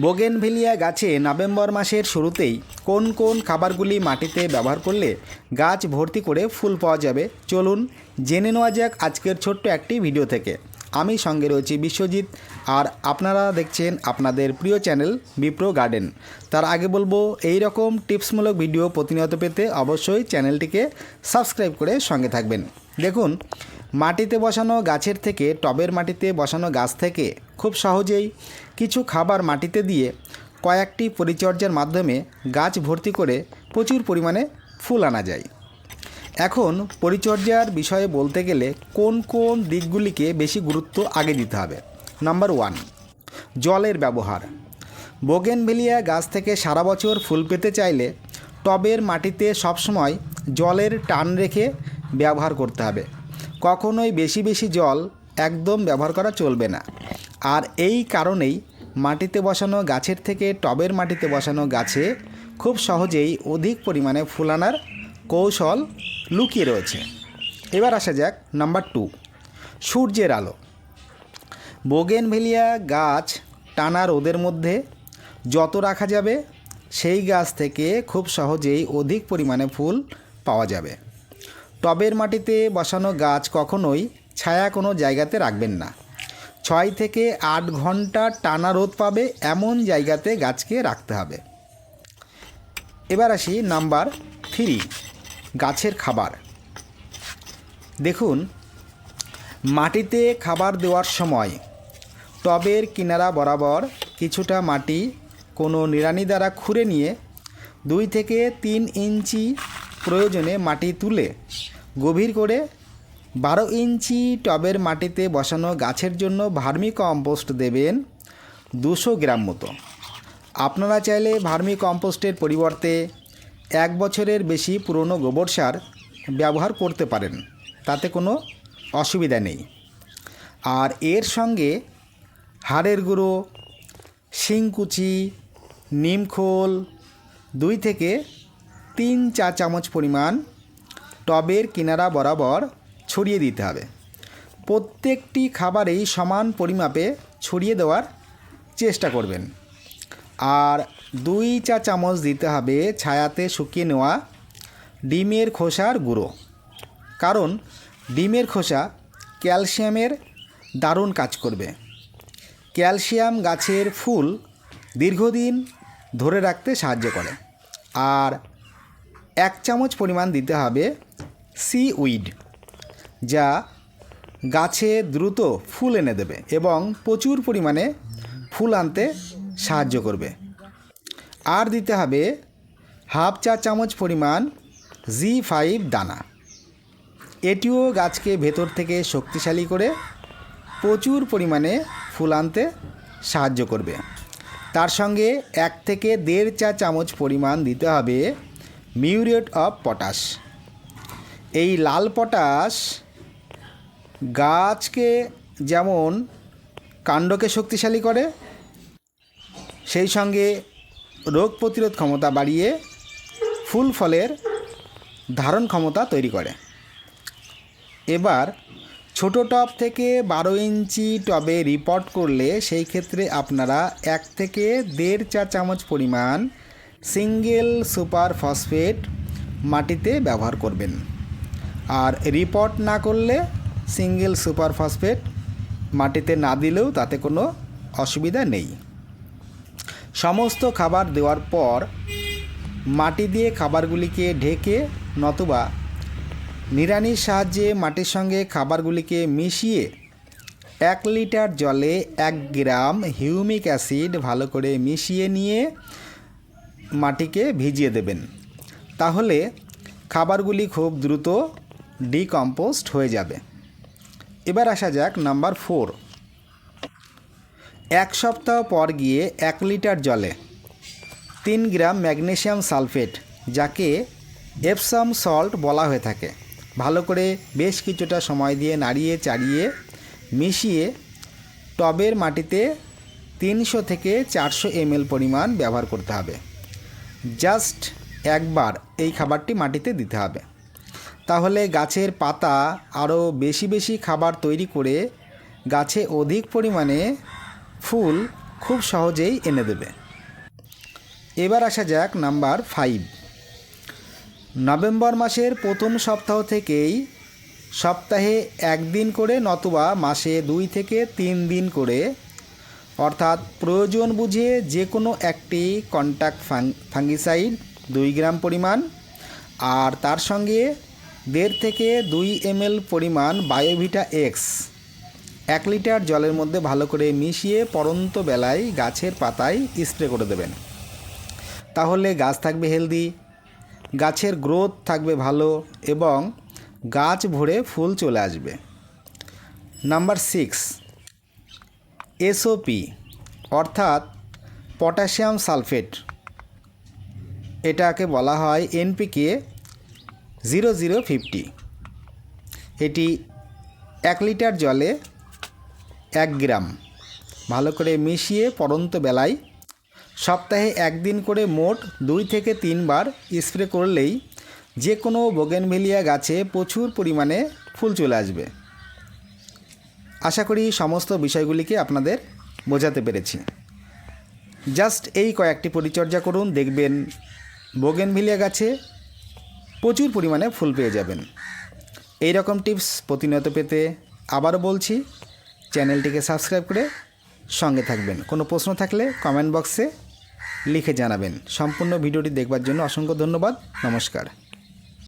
Bougainvillea গাছে November মাসের শুরুতেই কোন কোন খাবারগুলি মাটিতে ব্যবহার করলে গাছ ভর্তি করে ফুল পাওয়া যাবে? চলুন জেনে নেওয়া যাক আজকের ছোট্ট একটি ভিডিও থেকে। আমি সঙ্গে রয়েছি বিশ্বজিৎ আর আপনারা দেখছেন আপনাদের প্রিয় চ্যানেল বিপ্রো গার্ডেন। তার আগে বলব, এই রকম টিপসমূলক ভিডিও প্রতিনিয়ত পেতে অবশ্যই চ্যানেলটিকে সাবস্ক্রাইব করে সঙ্গে থাকবেন। দেখুন মাটিতে বসানো গাছের থেকে, টবের মাটিতে বসানো গাছ থেকে খুব সহজেই কিছু খাবার মাটিতে দিয়ে কয়েকটি পরিচর্যার মাধ্যমে গাছ ভর্তি করে প্রচুর পরিমাণে ফুল আনা যায়। এখন পরিচর্যার বিষয়ে বলতে গেলে কোন কোন দিকগুলিকে বেশি গুরুত্ব আগে দিতে হবে? নাম্বার ওয়ান, জলের ব্যবহার। বোগেনভেলিয়া গাছ থেকে সারা বছর ফুল পেতে চাইলে টবের মাটিতে সবসময় জলের টান রেখে ব্যবহার করতে হবে। কখনোই বেশি বেশি জল একদম ব্যবহার করা চলবে না। আর এই কারণেই মাটিতে বসানো গাছের থেকে টবের মাটিতে বসানো গাছে খুব সহজেই অধিক পরিমাণে ফুল আনার কৌশল লুকিয়ে রয়েছে। এবার আসা যাক নাম্বার টু, সূর্যের আলো। বোগেনভেলিয়া গাছ টানা রোদের মধ্যে যত রাখা যাবে, সেই গাছ থেকে খুব সহজেই অধিক পরিমাণে ফুল পাওয়া যাবে। টবের মাটিতে বসানো গাছ কখনোই ছায়া কোনো জায়গাতে রাখবেন না। ছয় থেকে আট ঘণ্টা টানা রোদ পাবে, এমন জায়গাতে গাছকে রাখতে হবে। এবার আসি নাম্বার থ্রি, গাছের খাবার। দেখুন, মাটিতে খাবার দেওয়ার সময় টবের কিনারা বরাবর কিছুটা মাটি কোনো নিড়ানি দ্বারা খুঁড়ে নিয়ে দুই থেকে তিন ইঞ্চি প্রয়োজনে মাটি তুলে গভীর করে বারো ইঞ্চি টবের মাটিতে বসানো গাছের জন্য ভার্মি কম্পোস্ট দেবেন দুশো গ্রাম মতো। আপনারা চাইলে ভার্মি কম্পোস্টের পরিবর্তে এক বছরের বেশি পুরনো গোবর সার ব্যবহার করতে পারেন, তাতে কোনো অসুবিধা নেই। আর এর সঙ্গে হাড়ের গুঁড়ো, শিংকুচি, নিমখোল, দুই থেকে তিন চা চামচ পরিমাণ টবের কিনারা বরাবর ছড়িয়ে দিতে হবে। প্রত্যেকটি খাবারেই সমান পরিমাপে ছড়িয়ে দেওয়ার চেষ্টা করবেন। আর দুই চা চামচ দিতে হবে ছায়াতে শুকিয়ে নেওয়া ডিমের খোসার গুঁড়ো। কারণ ডিমের খোসা ক্যালসিয়ামের দারুণ কাজ করবে। ক্যালসিয়াম গাছের ফুল দীর্ঘদিন ধরে রাখতে সাহায্য করে। আর এক চামচ পরিমাণ দিতে হবে সি উইড যা গাছে দ্রুত ফুল এনে দেবে এবং প্রচুর পরিমাণে ফুল আনতে সাহায্য করবে। আর দিতে হবে হাফ চা চামচ পরিমাণ জি ফাইভ দানা। এটিও গাছকে ভেতর থেকে শক্তিশালী করে প্রচুর পরিমাণে ফুল আনতে সাহায্য করবে। তার সঙ্গে এক থেকে দেড় চা চামচ পরিমাণ দিতে হবে মিউরেট অফ পটাশ। এই লাল পটাশ গাছকে যেমন কাণ্ডকে শক্তিশালী করে, সেই সঙ্গে রোগ প্রতিরোধ ক্ষমতা বাড়িয়ে ফুল ফলের ধারণ ক্ষমতা তৈরি করে। এবার ছোট টব থেকে বারো ইঞ্চি টবে রিপোর্ট করলে সেই ক্ষেত্রে আপনারা এক থেকে দেড় চা চামচ পরিমাণ সিঙ্গেল সুপার ফসফেট মাটিতে ব্যবহার করবেন। আর রিপোর্ট না করলে সিঙ্গেল সুপার ফসফেট মাটিতে না দিলেও তাতে কোনো অসুবিধা নেই। সমস্ত খাবার দেওয়ার পর মাটি দিয়ে খাবারগুলিকে ঢেকে নতুবা নিড়ানির সাহায্যে মাটির সঙ্গে খাবারগুলিকে মিশিয়ে এক লিটার জলে এক গ্রাম হিউমিক অ্যাসিড ভালো করে মিশিয়ে নিয়ে মাটিকে ভিজিয়ে দেবেন। তাহলে খাবারগুলি খুব দ্রুত ডিকম্পোস্ট হয়ে যাবে। এবার আসা যাক নাম্বার ফোর। এক সপ্তাহ পর গিয়ে এক লিটার জলে তিন গ্রাম ম্যাগনেশিয়াম সালফেট, যাকে এপসাম সল্ট বলা হয়ে থাকে, ভালো করে বেশ কিছুটা সময় দিয়ে নাড়িয়ে চাড়িয়ে মিশিয়ে টবের মাটিতে তিনশো থেকে চারশো এমএল পরিমাণ ব্যবহার করতে হবে। জাস্ট একবার এই খাবারটি মাটিতে দিতে হবে। তাহলে গাছের পাতা আরও বেশি বেশি খাবার তৈরি করে গাছে অধিক পরিমাণে ফুল খুব সহজেই এনে দেবে। এবার আসা যাক নাম্বার ফাইভ। নভেম্বর মাসের প্রথম সপ্তাহ থেকেই সপ্তাহে একদিন করে নতুবা মাসে দুই থেকে তিন দিন করে অর্থাৎ প্রয়োজন বুঝে যে কোনো একটি কন্ট্যাক্ট ফাঙ্গিসাইড দুই গ্রাম পরিমাণ, আর তার সঙ্গে দেড় থেকে দুই এমএল পরিমাণ বায়োভিটা এক্স এক লিটার জলের মধ্যে ভালো করে মিশিয়ে পরন্ত বেলায় গাছের পাতায় স্প্রে করে দেবেন। তাহলে গাছ থাকবে হেলদি গাছের গ্রোথ থাকবে ভালো এবং গাছ ভরে ফুল চলে আসবে। নাম্বার সিক্স এসওপি অর্থাৎ পটাশিয়াম সালফেট। এটাকে বলা হয় এনপিকে জিরো জিরো ফিফটি এটি এক লিটার জলে এক গ্রাম। ভালো করে মিশিয়ে পরন্ত বেলায় সপ্তাহে একদিন করে মোট দুই থেকে তিনবার স্প্রে করলেই যে কোনো বোগেনভেলিয়া গাছে প্রচুর পরিমাণে ফুল চলে আসবে। আশা করি সমস্ত বিষয়গুলিকে আপনাদের বোঝাতে পেরেছি। জাস্ট এই কয়েকটি পরিচর্যা করুন, দেখবেন বোগেনভিলিয়া গাছে প্রচুর পরিমাণে ফুল পেয়ে যাবেন। এই রকম টিপস প্রতিনিয়ত পেতে আবারও বলছি, চ্যানেলটিকে সাবস্ক্রাইব করে সঙ্গে থাকবেন। কোনো প্রশ্ন থাকলে কমেন্ট বক্সে লিখে জানাবেন। সম্পূর্ণ ভিডিওটি দেখবার জন্য অসংখ্য ধন্যবাদ। নমস্কার।